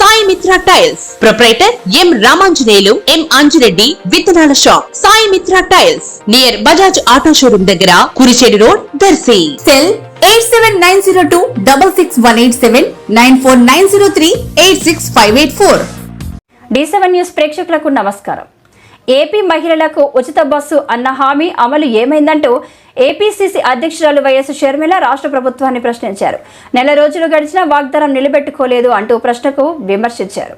Sai Mitra tiles. Proprietor M Ramanjaneyulu M Anjireddy విత్తనాల shop. Sai Mitra tiles. Near Bajaj auto showroom దగ్గర Kurichedu road Darsi. Cell eight seven nine zero two double six one eight seven nine four nine zero three eight six five eight four. D seven news ప్రేక్షకులకు నమస్కారం. AP మహిళలకు ఉచిత bus అన్న హామీ అమలు ఏమైందంటూ APCC అధ్యక్షురాలు వైఎస్ షర్మిల రాష్ట్ర ప్రభుత్వాన్ని ప్రశ్నించారు. నెల రోజులు గడిచినా వాగ్దానం నిలబెట్టుకోలేదు అంటూ ప్రశ్నకు విమర్శించారు.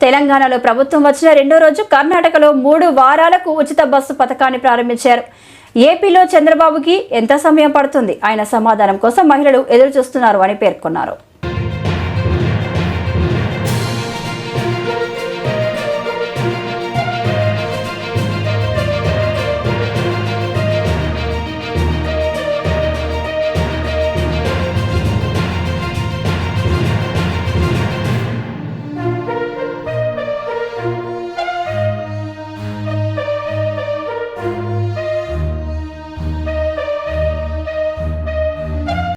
తెలంగాణలో ప్రభుత్వం వచ్చిన రెండో రోజు కర్ణాటకలో మూడు వారాలకు ఉచిత బస్సు పథకాన్ని ప్రారంభించారు. ఏపీలో చంద్రబాబుకి ఎంత సమయం పడుతుంది? ఆయన సమాధానం కోసం మహిళలు ఎదురు చూస్తున్నారు అని పేర్కొన్నారు.